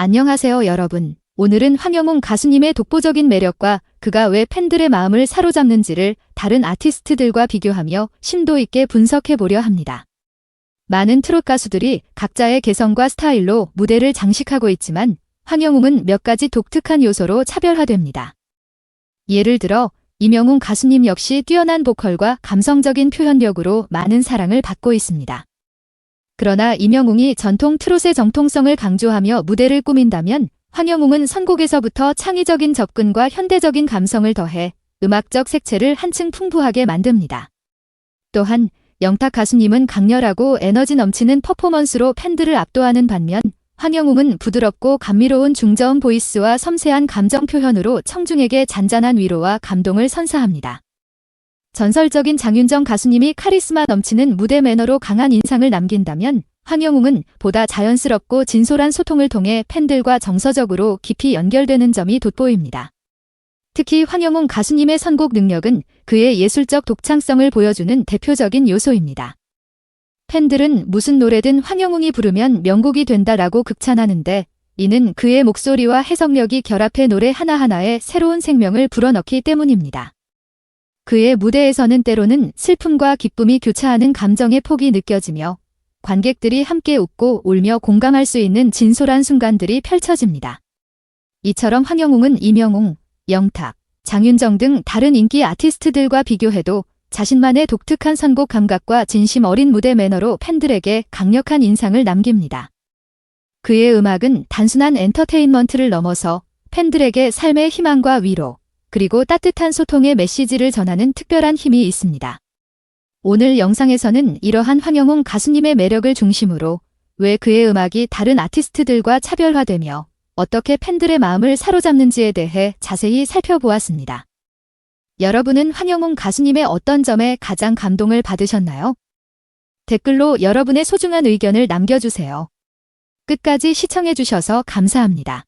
안녕하세요 여러분. 오늘은 황영웅 가수님의 독보적인 매력과 그가 왜 팬들의 마음을 사로잡는지를 다른 아티스트들과 비교하며 심도 있게 분석해 보려 합니다. 많은 트롯 가수들이 각자의 개성과 스타일로 무대를 장식하고 있지만 황영웅은 몇 가지 독특한 요소로 차별화됩니다. 예를 들어 이명웅 가수님 역시 뛰어난 보컬과 감성적인 표현력으로 많은 사랑을 받고 있습니다. 그러나 이명웅이 전통 트롯의 정통성을 강조하며 무대를 꾸민다면 황영웅은 선곡에서부터 창의적인 접근과 현대적인 감성을 더해 음악적 색채를 한층 풍부하게 만듭니다. 또한 영탁 가수님은 강렬하고 에너지 넘치는 퍼포먼스로 팬들을 압도하는 반면 황영웅은 부드럽고 감미로운 중저음 보이스와 섬세한 감정 표현으로 청중에게 잔잔한 위로와 감동을 선사합니다. 전설적인 장윤정 가수님이 카리스마 넘치는 무대 매너로 강한 인상을 남긴다면 황영웅은 보다 자연스럽고 진솔한 소통을 통해 팬들과 정서적으로 깊이 연결되는 점이 돋보입니다. 특히 황영웅 가수님의 선곡 능력은 그의 예술적 독창성을 보여주는 대표적인 요소입니다. 팬들은 무슨 노래든 황영웅이 부르면 명곡이 된다라고 극찬하는데 이는 그의 목소리와 해석력이 결합해 노래 하나하나에 새로운 생명을 불어넣기 때문입니다. 그의 무대에서는 때로는 슬픔과 기쁨이 교차하는 감정의 폭이 느껴지며 관객들이 함께 웃고 울며 공감할 수 있는 진솔한 순간들이 펼쳐집니다. 이처럼 황영웅은 이명웅, 영탁, 장윤정 등 다른 인기 아티스트들과 비교해도 자신만의 독특한 선곡 감각과 진심 어린 무대 매너로 팬들에게 강력한 인상을 남깁니다. 그의 음악은 단순한 엔터테인먼트를 넘어서 팬들에게 삶의 희망과 위로, 그리고 따뜻한 소통의 메시지를 전하는 특별한 힘이 있습니다. 오늘 영상에서는 이러한 황영웅 가수님의 매력을 중심으로 왜 그의 음악이 다른 아티스트들과 차별화되며 어떻게 팬들의 마음을 사로잡는지에 대해 자세히 살펴보았습니다. 여러분은 황영웅 가수님의 어떤 점에 가장 감동을 받으셨나요? 댓글로 여러분의 소중한 의견을 남겨주세요. 끝까지 시청해주셔서 감사합니다.